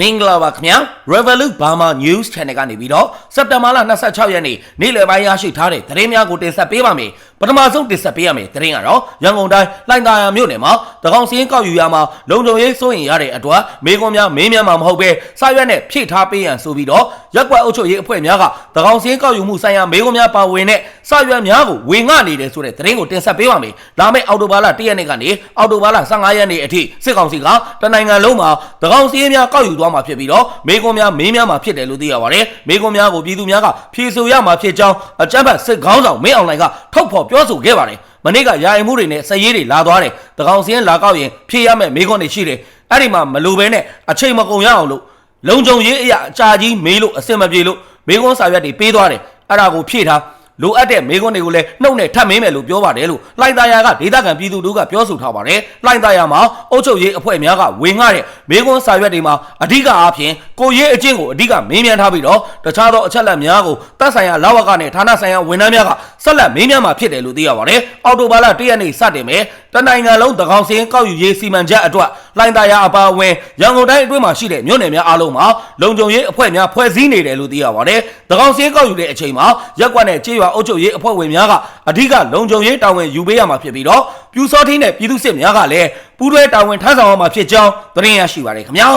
မင်္ဂလာပါခင်ဗျာ Revolut Burma News Channel ကနေပြီးတော့စက်တင်ဘာလ26ရက်နေ့နေ့လယ်ပိုင်းရရှိထားတဲ့သတင်းများကိုတင်ဆက်ပေးပါမယ် ပထမဆုံးတင်ဆက်ပေးရမယ်သတင်းကတော့ရန်ကုန်တိုင်းလိုင်သာယာမြို့နယ်မှာတကောင်စင်းကောက်ယူရမှာလုံခြုံရေးစိုးရင်ရတဲ့အတွက်မေကွန်များမင်းများမှာမဟုတ်ပဲစာရွက်နဲ့ဖြည့်ထားပေးရန်ဆိုပြီးတော့ရက်ကွက်အုပ်ချုပ်ရေးအဖွဲ့များကတကောင်စင်းကောက်ယူမှုဆိုင်ရာမေကွန်များပါဝင်တဲ့စာရွက်များကိုဝင်ငှနေတယ်ဆိုတဲ့သတင်းကိုတင်ဆက်ပေးပါမယ်လာမယ့်အောက်တိုဘာလ1ရက်နေ့ကနေအောက်တိုဘာလ15ရက်နေ့အထိစစ်ကောင်စီကတနိုင်ငံလုံးမှာတကောင်စင်းများကောက်ယူသွားမှာဖြစ်ပြီးတော့မေကွန်များမင်းများမှာဖြစ်တယ်လို့သိရပါတယ်မေကွန်များကိုပြည်သူများကဖြေဆိုရမှာဖြစ်ကြောင်းအကြမ်းဖက်စစ်ခေါင်းဆောင်မင်းအောင်လှိုင်ကထုတ်ဖော်ပြောဆိုခဲ့ပါတယ်မနေ့ကရာအိမ်မှုတွေနဲ့စည်ရေးတွေလာသွားတယ်တကောင်စင်းလာကောက်ရင်ဖြေရမယ်မေကွန်တွေရှိတယ်အဲ့ဒီမှာမလိုဘဲနဲ့အချိန်မကုန်ရအောင်လို့လုံခြုံရေးအရာအကြာကြီးမေးလို့အစင်မပြေလို့မေကွန်စာရွက်တွေပေးသွားတယ်အဲ့ဒါကိုဖြည့်ထား လိုအပ်တဲ့မေကွန်းတွေကိုလည်းနှုတ်နဲ့ထပ်မင်းမယ်လို့ပြောပါတယ်လို့လိုင်သားယာကဒေသခံပြည်သူတို့ကပြောဆိုထားပါတယ်လိုင်သားယာမှာအုပ်ချုပ်ရေးအဖွဲ့များကဝင်ငှတဲ့မေကွန်းစာရွက်တွေမှာအဓိကအားဖြင့်ကိုရေးအကျင့်ကိုအဓိကမင်းမြန်ထားပြီးတော့တခြားသောအချက်လက်များကိုတပ်ဆိုင်ရာလောက်ဝကနဲ့ဌာနဆိုင်ရာဝန်ထမ်းများကဆက်လက်မင်းမြန်မှာဖြစ်တယ်လို့သိရပါတယ်အော်တိုဘာလ၁ရက်နေ့စတင်မယ်တနိုင်ငံလုံးတကောင်စင်းကောက်ယူရေးစီမံချက်အတွက်လိုင်သားယာအပါအဝင်ရန်ကုန်တိုင်းအတွင်းမှာရှိတဲ့မြို့နယ်များအားလုံးမှာလုံခြုံရေးအဖွဲ့များဖွဲ့စည်းနေတယ်လို့သိရပါတယ်တကောင်စင်းကောက်ယူတဲ့အချိန်မှာရက်ကွက်နဲ့ကြေးရွာအုပ်ချုပ်ရေးအဖွဲ့ဝင်များကအဓိကလုံခြုံရေးတာဝန်ယူပေးရမှာဖြစ်ပြီးတော့ပြူစောထင်းနဲ့ပြည်သူစစ်များကလည်းပူးတွဲတာဝန်ထမ်းဆောင်ရမှာဖြစ်ကြောင်းသတင်းရရှိပါတယ်ခင်ဗျာ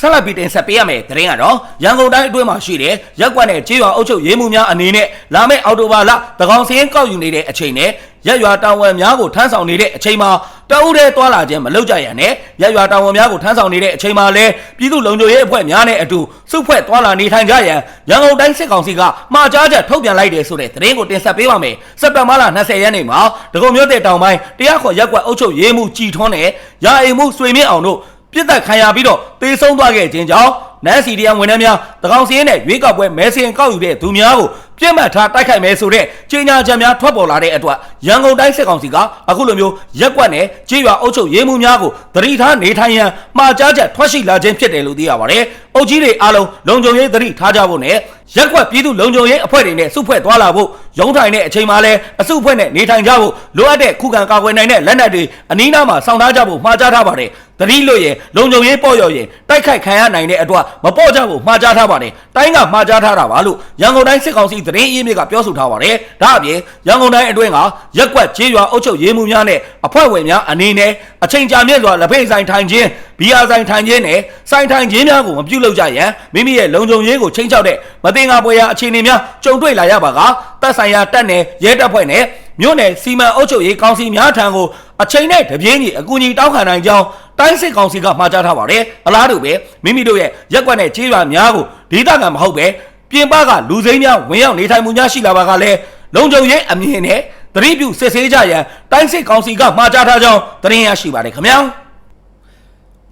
ဆက်လက်ပြီးတင်ဆက်ပေးရမယ့်သတင်းကတော့ရန်ကုန်တိုင်းအတွင်းမှာရှိတဲ့ရက်ကွက်နဲ့ကြေးရွာအုပ်ချုပ်ရေးမှုများအနေနဲ့လာမယ့်အောက်တိုဘာလတကောင်စင်းကောက်ယူနေတဲ့အချိန်နဲ့ရက်ရွာတာဝန်များကိုထမ်းဆောင်နေတဲ့အချိန်မှာတအုပ်တဲ့တွာလာခြင်းမလုပ်ကြရနဲ့ရက်ရွာတာဝန်များကိုထမ်းဆောင်နေတဲ့အချိန်မှာလည်းပြည်သူလုံခြုံရေးအဖွဲ့များနဲ့အတူစုဖွဲ့တွာလာနေထိုင်ကြရန်ရန်ကုန်တိုင်းစစ်ကောင်စီကမှာကြားချက်ထုတ်ပြန်လိုက်တယ်ဆိုတဲ့သတင်းကိုတင်ဆက်ပေးပါမယ်စက်တင်ဘာလ20ရက်နေ့မှာဒဂုံမြို့တဲ့တောင်ပိုင်းတရားခေါ်ရက်ကွက်အုပ်ချုပ်ရေးမှုကြည်ထွန်းနဲ့ရာအိမ်မှုဆွေမြင့်အောင်တို့ ပြစ်ဒတ်ခံရပြီးတော့တေဆုံးသွားခဲ့ခြင်းကြောင့်နန်စီဒီယန်ဝန်ထမ်းများတကောင်စီရင်နဲ့ရွေးကောက်ပွဲမဲစင်ကောက်ယူတဲ့သူများကိုပြစ်မှတ်ထားတိုက်ခိုက်မယ်ဆိုတဲ့ကြေညာချက်များထွက်ပေါ်လာတဲ့အတွက်ရန်ကုန်တိုင်းစစ်ကောင်စီကအခုလိုမျိုးရက်ကွက်နဲ့ကြေးရွာအုပ်ချုပ်ရေးမှုများကိုတတိထားနေထိုင်ရန်မှာကြားချက်ထွက်ရှိလာခြင်းဖြစ်တယ်လို့သိရပါတယ်။အုပ်ကြီးတွေအားလုံးလုံခြုံရေးတတိထားကြဖို့နဲ့ ရက်ကွက်ပြည်သူလုံခြုံရေးအဖွဲ့တွေနဲ့စုဖွဲ့သွားလာဖို့ရုံးထိုင်တဲ့အချိန်မှာလည်းအစုအဖွဲ့နဲ့နေထိုင်ကြဖို့လိုအပ်တဲ့ခုခံကာကွယ်နိုင်တဲ့လက်နက်တွေအနီးနားမှာစောင့်ထားကြဖို့မှာကြားထားပါတယ်။တတိလို့ရင်လုံခြုံရေးပေါ့ရော်ရင်တိုက်ခိုက်ခံရနိုင်တဲ့အတွက်မပေါ့ကြဖို့မှာကြားထားပါတယ်။တိုင်းကမှာကြားထားတာပါလို့ရန်ကုန်တိုင်းစစ်ကောင်စီသတင်းအင်းမြစ်ကပြောဆိုထားပါတယ်။ဒါအပြင်ရန်ကုန်တိုင်းအတွင်းကရက်ကွက်ကျေးရွာအုပ်ချုပ်ရေးမှုများနဲ့အဖွဲ့ဝင်များအနေနဲ့အချိန်ကြာမြင့်စွာလက်ဖိတ်ဆိုင်ထိုင်ခြင်းဘီယာဆိုင်ထိုင်ခြင်းနဲ့ဆိုင်ထိုင်ခြင်းများကိုမပြုလုပ်ကြရန်မိမိရဲ့လုံခြုံရေးကိုချိန်ချောက်တဲ့မတင်ငါပွဲရာအခြေအနေများကြုံတွေ့လာရပါကတပ်ဆိုင်ရာတပ်နယ်ရဲတပ်ဖွဲ့နဲ့မြို့နယ်စီမံအုပ်ချုပ်ရေးကောင်စီများထံကိုအချိန်နဲ့တပြေးညီအကူအညီတောင်းခံနိုင်ကြောင်းတိုင်းစစ်ကောင်စီကမှာကြားထားပါတယ်အလားတူပဲမိမိတို့ရဲ့ရက်ကွက်နဲ့ကျေးရွာများကိုဒေသခံမဟုတ်ပဲပြင်ပကလူစိမ်းများဝင်ရောက်နေထိုင်မှုများရှိလာပါကလည်းလုံခြုံရေးအမြင်နဲ့သတိပြုစစ်ဆေးကြရန်တိုင်းစစ်ကောင်စီကမှာကြားထားကြောင်းသတင်းရရှိပါတယ်ခင်ဗျာ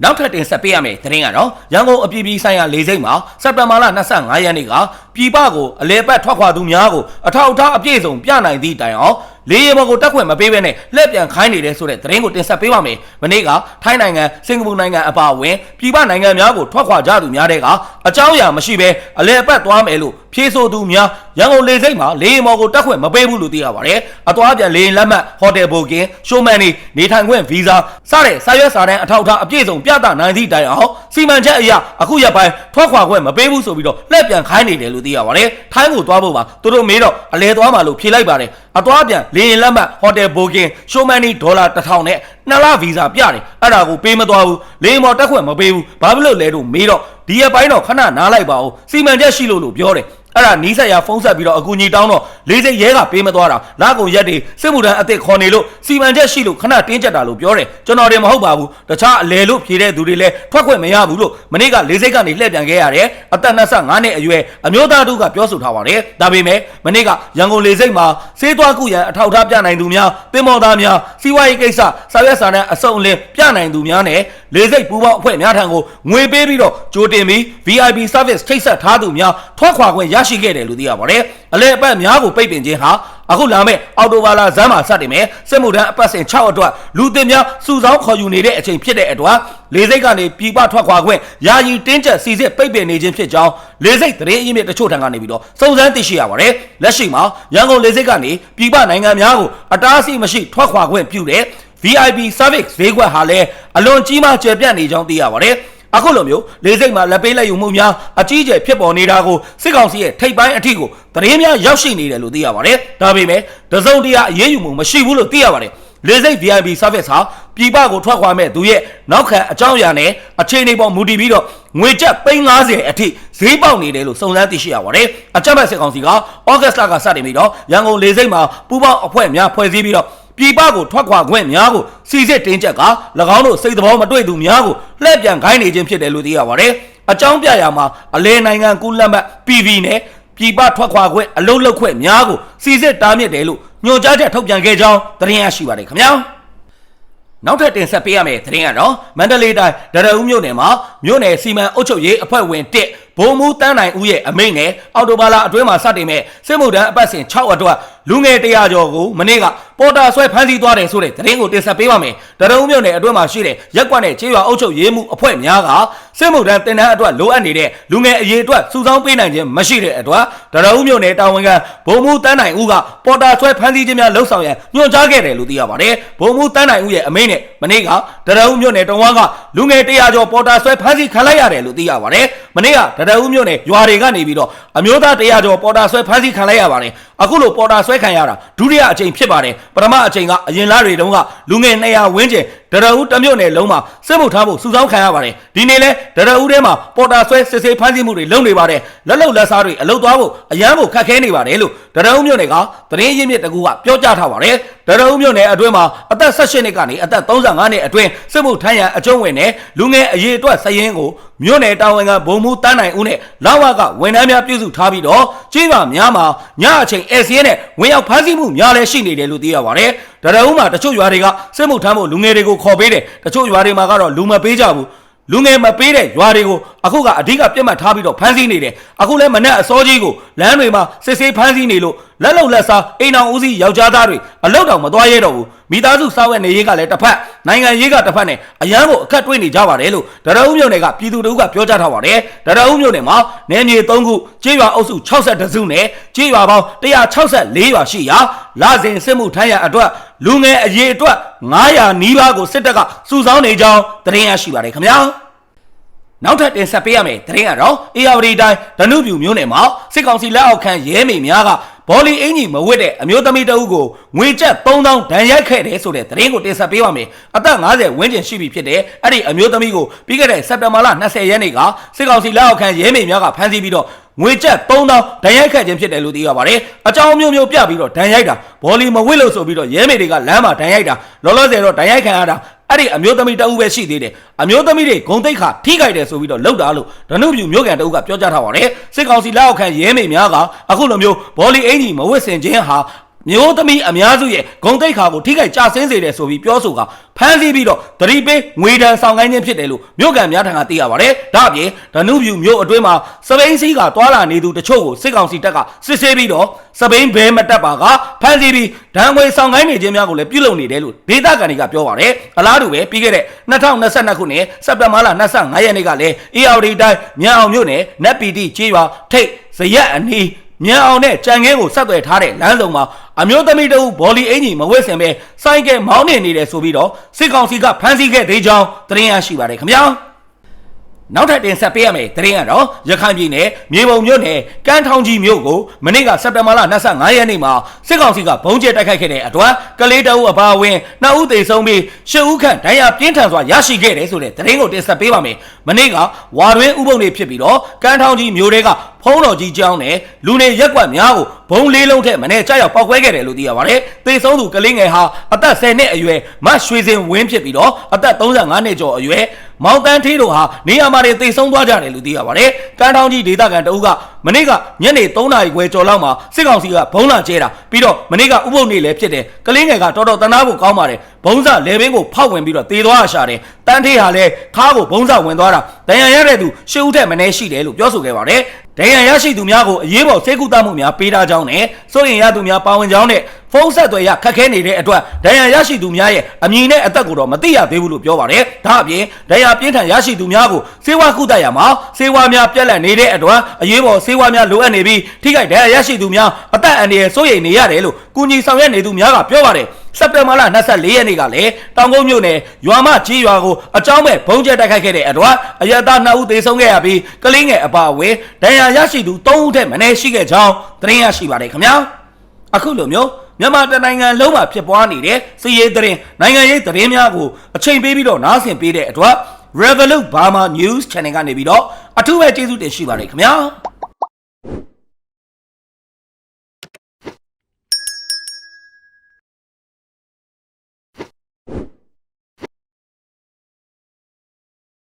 နောက်ထပ်တင်ဆက်ပေးရမယ့်သတင်းကတော့ရန်ကုန်အပြည်ပြည်ဆိုင်ရာလေဆိပ်မှာစက်တင်ဘာလ25ရက်နေ့ကပြည်ပကိုအလဲပတ်ထွက်ခွာသူများကိုအထောက်အထားအပြည့်စုံပြနိုင်သည့်တိုင်အောင် လေယာဉ်ပေါ်ကိုတက်ခွင့်မပေးဘဲနဲ့လက်ပြန်ခိုင်းနေတဲ့ဆိုတဲ့သတင်းကိုတင်ဆက်ပေးပါမယ်။မနေ့ကထိုင်းနိုင်ငံစင်ကာပူနိုင်ငံအပါအဝင်ပြည်ပနိုင်ငံများကိုထွက်ခွာကြသူများတဲ့ကအကြောင်းအရာမရှိဘဲအလဲပတ်သွားမယ်လို့ဖြေဆိုသူများရန်ကုန်လေဆိပ်မှာလေယာဉ်ပေါ်ကိုတက်ခွင့်မပေးဘူးလို့သိရပါတယ်။အသွားပြန်လေယာဉ်လက်မှတ်ဟိုတယ်ဘိုကင်ရှိုးမန်နေနေထိုင်ခွင့်ဗီဇာစတဲ့စာရွက်စာတမ်းအထောက်အထားအပြည့်စုံပြသနိုင်သည့်တိုင်အောင်စီမံချက်အရအခုရက်ပိုင်းထွက်ခွာခွင့်မပေးဘူးဆိုပြီးတော့လက်ပြန်ခိုင်းနေတယ်လို့သိရပါတယ်။ထိုင်းကိုသွားဖို့ပါသူတို့မေးတော့အလဲသွားမှလို့ဖြေလိုက်ပါတယ်။အသွားပြန်လေယာဉ်လက်မှတ်ဟိုတယ်ဘိုကင်ရှိုးမန်နီဒေါ်လာ1000နဲ့နှစ်လဗီဇာပြတယ်အဲ့ဒါကိုပေးမသွားဘူးလေယာဉ်ပေါ်တက်ခွင့်မပေးဘူးဘာဖြစ်လို့လဲတို့မေးတော့ဒီရက်ပိုင်းတော့ခဏနားလိုက်ပါဦးစီမံချက်ရှိလို့လို့ပြောတယ် အဲ့ဒါနီးစက်ရဖုံးဆက်ပြီးတော့အကူကြီးတောင်းတော့လေးစိတ်ရဲကပေးမသွားတာလာကုန်ရက်တွေစစ်မှုထမ်းအစ်စ်ခေါ်နေလို့စီမံချက်ရှိလို့ခဏတင်းကျပ်တာလို့ပြောတယ်ကျွန်တော်တင်မဟုတ်ပါဘူးတခြားအလဲလို့ဖြေတဲ့သူတွေလည်းထွက်ခွင့်မရဘူးလို့မနေ့ကလေးစိတ်ကနေလှည့်ပြန်ခဲ့ရတယ်အသက်25နှစ်အရွယ်အမျိုးသားတို့ကပြောဆိုထားပါတယ်ဒါပေမဲ့မနေ့ကရန်ကုန်လေးစိတ်မှာစေးသွားကုရန်အထောက်အထားပြနိုင်သူများတင်မော်သားများစီးပွားရေးကိစ္စစာရွက်စာတမ်းအစုံအလင်ပြနိုင်သူများနဲ့လေးစိတ်ပူပေါင်းအဖွဲ့များထံကိုငွေပေးပြီးတော့ကြိုတင်ပြီး VIP service ချိတ်ဆက်ထားသူများထွက်ခွာခွင့်ရရှိခဲ့တယ်လို့သိရပါတယ်။အလဲအပတ်များကိုပိတ်ပင်ခြင်းဟာအခုလာမယ့်အော်တိုဘာလာဇမ်းမှာစတင်မယ်စစ်မှုထမ်းအပတ်စဉ်6အတွက်လူသစ်များစုဆောင်းခေါ်ယူနေတဲ့အချိန်ဖြစ်တဲ့အတွက်လေစိတ်ကနေပြည်ပထွက်ခွာခွင့်ယာယီတင်းကျပ်စီစစ်ပိတ်ပင်နေခြင်းဖြစ်ကြောင်းလေစိတ်သတင်းအရင်းမြစ်တချို့ထံကနေပြီးတော့စုံစမ်းသိရှိရပါတယ်လက်ရှိမှာရန်ကုန်လေစိတ်ကနေပြည်ပနိုင်ငံများကိုအတားအဆီးမရှိထွက်ခွာခွင့်ပြုတဲ့ VIP service ဈေးကွက်ဟာလည်းအလွန်ကြီးမားကျယ်ပြန့်နေကြောင်းသိရပါတယ်။ အခုလိုမျိုးလေစိတ်မှာလက်ပေးလက်ယူမှုများအကြီးအကျယ်ဖြစ်ပေါ်နေတာကိုစစ်ကောင်စီရဲ့ထိပ်ပိုင်းအထီကိုသတင်းများရောက်ရှိနေတယ်လို့သိရပါတယ်ဒါပေမဲ့တစုံတရာအရေးယူမှုမရှိဘူးလို့သိရပါတယ်လေစိတ် VIP service ဟာပြည်ပကိုထွက်ခွာမဲ့သူရဲ့နောက်ခံအကြောင်းအရာနဲ့အခြေအနေပေါ်မူတည်ပြီးတော့ငွေကျပ်350အထိဈေးပေါက်နေတယ်လို့စုံစမ်းသိရှိရပါတယ်။အကြမ်းဖက်စစ်ကောင်စီကဩဂတ်စ်လကစတင်ပြီးတော့ရန်ကုန်လေစိတ်မှာပူးပေါင်းအဖွဲ့များဖွဲ့စည်းပြီးတော့ ပြည်ပကိုထွက်ခွာခွင့်များကိုစီစစ်တင်းချက်က၎င်းတို့စိတ်တော်မတွေ့သူများကိုလှည့်ပြန်ခိုင်းနေခြင်းဖြစ်တယ်လို့သိရပါတယ်။အကြောင်းပြရာမှာအလဲနိုင်ငံကူးလက်မှတ် PV နဲ့ပြည်ပထွက်ခွာခွင့်အလုံးလောက်ခွင့်များကိုစီစစ်တားမြစ်တယ်လို့ညွှန်ကြားချက်ထုတ်ပြန်ခဲ့ကြောင်းသတင်းရရှိပါတယ်ခင်ဗျာ။နောက်ထပ်တင်ဆက်ပေးရမယ့်သတင်းကတော့မန္တလေးတိုင်းဒရဦးမြို့နယ်မှာမြို့နယ်စီမံအုပ်ချုပ်ရေးအဖွဲ့ဝင်1ဘုံမူတန်းနိုင်ဦးရဲ့အမိန့်နဲ့အော်တိုဘာလာအတွင်းမှာစတင်မဲ့စစ်မှုထမ်းအပတ်စဉ်6အတွက်လူငယ်100ကျော်ကိုမနေ့ကပေါ်တာဆွဲဖမ်းဆီးသွားတယ်ဆိုတဲ့သတင်းကိုတင်ဆက်ပေးပါမယ်ဒရဦးမြို့နယ်အတွင်းမှာရှိတဲ့ရက်ကွက်နဲ့ခြေရွာအုပ်ချုပ်ရေးမှုအဖွဲ့များကစစ်မှုထမ်းတင်တန်းအတွက်လိုအပ်နေတဲ့လူငယ်အရေးအတွက်စုဆောင်းပေးနိုင်ခြင်းမရှိတဲ့အတွက်ဒရဦးမြို့နယ်တာဝန်ခံဘုံမူတန်းနိုင်ဦးကပေါ်တာဆွဲဖမ်းဆီးခြင်းများလှုပ်ဆောင်ရန်ညွှန်ကြားခဲ့တယ်လို့သိရပါတယ်ဘုံမူတန်းနိုင်ဦးရဲ့အမိန့်နဲ့မနေ့ကဒရဦးမြို့နယ်တဝန်းကလူငယ်100ကျော်ပေါ်တာဆွဲဖမ်းဆီးခံလိုက်ရတယ်လို့သိရပါတယ်မနေ့ကဒရဦးမြို့နယ်ရွာတွေကနေပြီးတော့အမျိုးသား100ကျော်ပေါ်တာဆွဲဖမ်းဆီးခံလိုက်ရပါတယ်အခုလိုပေါ်တာဆွဲခံရတာဒုတိယအကြိမ်ဖြစ်ပါတယ်ပထမအကြိမ်ကအရင်လတွေတုန်းကလူငယ်200ဝန်းကျင်ဒရဦးတမြို့နယ်လုံးမှာစစ်မှုထမ်းဖို့စုဆောင်းခံရပါတယ်ဒီနေ့လဲဒရဦးထဲမှာပေါ်တာဆွဲစစ်ဆေးဖမ်းဆီးမှုတွေလုပ်နေပါတယ်လက်လုံလက်စားတွေအလုသွားဖို့အရန်ဖို့ခက်ခဲနေပါတယ်လို့ဒရဦးမြို့နယ်ကသတင်းရင်းမြစ်တကူကပြောကြားထားပါတယ်ဒရဦးမြို့နယ်အတွင်းမှာအသက်18နှစ်ကနေအသက်35နှစ်အတွင်းစစ်မှုထမ်းရန်အကျုံးဝင်တဲ့လူငယ်အရေးအတွက်စည်ရင်းကိုမြို့နယ်တာဝန်ခံဗိုလ်မှူးတန်းနိုင်ဦးနဲ့လောက်ဝကဝန်ထမ်းများပြုစုထားပြီးတော့ကြီးပါများမှာညအချိန်အဲစီးနဲ့ဝင်ရောက်ဖမ်းဆီးမှုများလည်းရှိနေတယ်လို့သိရပါတယ်ဒရဦးမှာတချို့ရွာတွေကစစ်မှုထမ်းဖို့လူငယ်တွေကိုခေါ်ပေးတယ်တချို့ရွာတွေမှာကတော့လူမပေးကြဘူး လူငယ်မပေးတဲ့ရွာတွေကိုအခုကအဓိကပြတ်မှတ်ထားပြီးတော့ဖမ်းဆီးနေတယ်အခုလဲမနဲ့အစောကြီးကိုလမ်းတွေမှာစစ်ဆေးဖမ်းဆီးနေလို့လက်လုံလက်စားအိမ်အောင်ဦးစီးယောက်ျားသားတွေအလောက်တောင်မသွားရတော့ဘူးမိသားစုစောက်ရနေရေးကလည်းတစ်ဖက်နိုင်ငံရေးကတစ်ဖက်နဲ့အရန်ကိုအခက်တွေ့နေကြပါတယ်လို့ဒရဦးမြို့နယ်ကပြည်သူတို့ကပြောကြားထားပါတယ်ဒရဦးမြို့နယ်မှာနယ်မြေ3ခုကျေးရွာအုပ်စု62စုနဲ့ကျေးရွာပေါင်း164ရွာရှိရာလစဉ်စစ်မှုထမ်းရအတွက် လူငယ်အရေးအတွက်900နီးပါးကိုစစ်တပ်ကစုဆောင်းနေကြောင်းသတင်းရရှိပါတယ်ခင်ဗျာနောက်ထပ်တင်ဆက်ပေးရမယ့်သတင်းကတော့အေယာဝတီတိုင်းဒနုပြူမြို့နယ်မှာစစ်ကောင်စီလက်အောက်ခံရဲမိများကဘောလီအင်ကြီးမဝတ်တဲ့အမျိုးသမီးတအုပ်ကိုငွေကျပ်3000ဒဏ်ရိုက်ခဲ့တယ်ဆိုတဲ့သတင်းကိုတင်ဆက်ပေးပါမယ်။အသက်50ဝန်းကျင်ရှိပြီဖြစ်တဲ့အဲ့ဒီအမျိုးသမီးကိုပြီးခဲ့တဲ့စက်တင်ဘာလ20ရက်နေ့ကစစ်ကောင်စီလက်အောက်ခံရဲမိများကဖမ်းဆီးပြီးတော့ငွေကျပ်3000ဒဏ်ရိုက်ခဲ့ခြင်းဖြစ်တယ်လို့သိရပါတယ်။အကြောင်းမျိုးမျိုးပြပြီးတော့ဒဏ်ရိုက်တာ ဘောလီမဝတ်လို့ဆိုပြီးတော့ရဲမိတွေကလမ်းမှာဒဏ်ရိုက်တာလောလောဆယ်တော့ဒဏ်ရိုက်ခံရတာအဲ့ဒီအမျိုးသမီးတအုပ်ပဲရှိသေးတယ်အမျိုးသမီးတွေဂုံတိတ်ခါထိခိုက်တယ်ဆိုပြီးတော့လောက်တာလို့ဒနုပြူမျိုးကန်တအုပ်ကပြောကြားထားပါတယ်စစ်ကောင်စီလက်အောက်ခံရဲမိများကအခုလိုမျိုးဘောလီအင်ကြီးမဝတ်ဆင်ခြင်းဟာ မျိုးသမီးအများစုရဲ့ဂုံတိတ်ခါကိုထိခိုက်ကြဆင်းစေတယ်ဆိုပြီးပြောဆိုကဖမ်းဆီးပြီးတော့တတိပေးငွေဒဏ်ဆောင်ကိုင်းခြင်းဖြစ်တယ်လို့မြို့ကန်များထံကသိရပါတယ်။ဒါ့အပြင်ဒနုပြူမြို့အတွင်းမှာစပိန်စီးကတွာလာနေသူတချို့ကိုစစ်ကောင်စီတပ်ကစစ်ဆေးပြီးတော့စပိန်ဘဲမတက်ပါကဖမ်းဆီးပြီးဒဏ်ငွေဆောင်ကိုင်းနေခြင်းများကိုလည်းပြုလုပ်နေတယ်လို့ဒေသခံတွေကပြောပါတယ်။အလားတူပဲပြီးခဲ့တဲ့2022ခုနှစ်စက်တင်ဘာလ25ရက်နေ့ကလည်း ARD တိုင်းမြန်အောင်မြို့နယ်နက်ပီတီကျေးရွာထိတ်ဇရက်အနီးမြန်အောင်နဲ့ကြံငဲကိုဆက်သွယ်ထားတဲ့လမ်းဆောင်မှာ အမျိုးသမီးတအုပ်ဘောလီအင်ကြီးမဝတ်ဆင်ပဲစိုက်ကဲမောင်းနေနေတယ်ဆိုပြီးတော့စစ်ကောင်စီကဖမ်းဆီးခဲ့သေးကြောင်းသတင်းရရှိပါတယ်ခင်ဗျာနောက်ထပ်တင်ဆက်ပေးရမယ့်သတင်းကတော့ရခိုင်ပြည်နယ်မြေပုံမြို့နယ်ကမ်းထောင်းကြီးမြို့ကိုမနေ့ကစက်တင်ဘာလ25ရက်နေ့မှာစစ်ကောင်စီကဘုံကျဲတိုက်ခိုက်ခဲ့တဲ့အတွက်ကလေးတအုပ်အပါအဝင်နှစ်ဦးသေဆုံးပြီးရှစ်ဦးခန့်ဒဏ်ရာပြင်းထန်စွာရရှိခဲ့တယ်ဆိုတဲ့သတင်းကိုတင်ဆက်ပေးပါမယ်။မနေ့ကဝါတွင်းဥပုံတွေဖြစ်ပြီးတော့ကမ်းထောင်းကြီးမြို့တွေက ဖုံးတော်ကြီးကျောင်းနဲ့လူနေရက်ကွက်များကိုဘုံလေးလုံးထက်မနေ့ကြောက်ရောက်ပောက်ကွဲခဲ့တယ်လို့သိရပါတယ်။သေဆုံးသူကလေးငယ်ဟာအသက်10နှစ်အရွယ်မရွှေစင်ဝင်းဖြစ်ပြီးတော့အသက်35နှစ်ကျော်အရွယ်မောင်တန်းထေးတို့ဟာနေရာမှာတွေသေဆုံးသွားကြတယ်လို့သိရပါတယ်။ကမ်းထောင်းကြီးဒေသခံတအုပ်ကမနေ့ကညနေ3နာရီခွဲကျော်လောက်မှာစစ်ကောင်စီကဘုံလာကျဲတာပြီးတော့မနေ့ကဥပုပ်နေလည်းဖြစ်တယ်ကလေးငယ်ကတော်တော်တနာဖို့ကောင်းပါတယ် ဘုံစလေဘင်းကိုဖောက်ဝင်ပြီးတော့တေသွားရှာတယ်တန်းထေးဟာလည်းခါးကိုဘုံစဝင်သွားတာဒဏ်ရာရတဲ့သူရှစ်ဦးထက်မနည်းရှိတယ်လို့ပြောဆိုခဲ့ပါတယ်ဒဏ်ရာရရှိသူများကိုအရေးပေါ်စေကူတမှုများပေးထားကြောင်းနဲ့စိုးရင်ရသူများပါဝင်ကြောင်းနဲ့ဖုန်းဆက်သွယ်ရခက်ခဲနေတဲ့အတွက်ဒဏ်ရာရရှိသူများရဲ့အမည်နဲ့အသက်ကိုတော့မသိရသေးဘူးလို့ပြောပါတယ်။ဒါအပြင်ဒဏ်ရာပြင်းထန်ရရှိသူများကိုစေဝါကုသရမှာစေဝါများပြက်လက်နေတဲ့အတွက်အရေးပေါ်စေဝါများလိုအပ်နေပြီးထိခိုက်ဒဏ်ရာရရှိသူများအသက်အန္တရာယ်စိုးရိမ်နေရတယ်လို့ကုညီဆောင်ရွက်နေသူများကပြောပါတယ်။ စက်တင်ဘာလ24ရက်နေ့ကလည်းတောင်ကုန်းမြို့နယ်ရွာမကြီးရွာကိုအကြောင်းမဲ့ဘုံကျဲတိုက်ခိုက်ခဲ့တဲ့အတွက်အရသာ2ဦးသေဆုံးခဲ့ရပြီးကလေးငယ်အပါအဝင်ဒဏ်ရာရရှိသူ3ဦးထက်မနည်းရှိခဲ့ကြောင်းသတင်းရရှိပါတယ်ခင်ဗျာအခုလိုမျိုးမြန်မာတနိုင်ငံလုံးမှာဖြစ်ပွားနေတဲ့စီးရေးသတင်းနိုင်ငံရေးသတင်းများကိုအချိန်ပေးပြီးတော့နားဆင်ပေးတဲ့အတွက် Revolut Burma News Channel ကနေပြီးတော့အထူးပဲကျေးဇူးတင်ရှိပါတယ်ခင်ဗျာ